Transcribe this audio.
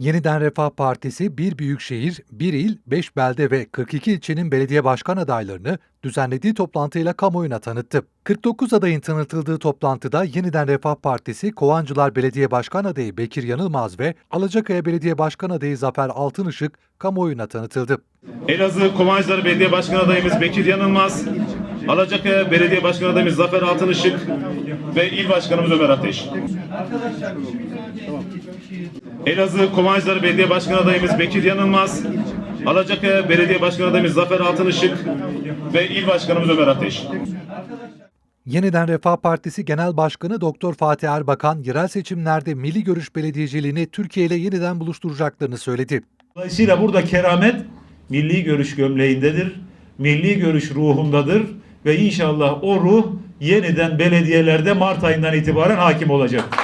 Yeniden Refah Partisi bir büyükşehir, bir il, 5 belde ve 42 ilçenin belediye başkan adaylarını düzenlediği toplantıyla kamuoyuna tanıttı. 49 adayın tanıtıldığı toplantıda Yeniden Refah Partisi Kovancılar Belediye Başkan adayı Bekir Yanılmaz ve Alacakaya Belediye Başkan adayı Zafer Altınışık kamuoyuna tanıtıldı. Elazığ Kovancıları Belediye Başkan adayımız Bekir Yanılmaz, Alacakaya Belediye Başkan adayımız Zafer Altınışık ve İl Başkanımız Ömer Ateş. Elazığ Kovancıları Belediye Başkan adayımız Bekir Yanılmaz, Alacakaya Belediye Başkan adayımız Zafer Altınışık ve İl Başkanımız Ömer Ateş. Yeniden Refah Partisi Genel Başkanı Doktor Fatih Erbakan, yerel seçimlerde Milli Görüş Belediyeciliğini Türkiye ile yeniden buluşturacaklarını söyledi. Dolayısıyla burada keramet milli görüş gömleğindedir. Milli görüş ruhundadır ve inşallah o ruh yeniden belediyelerde Mart ayından itibaren hakim olacak.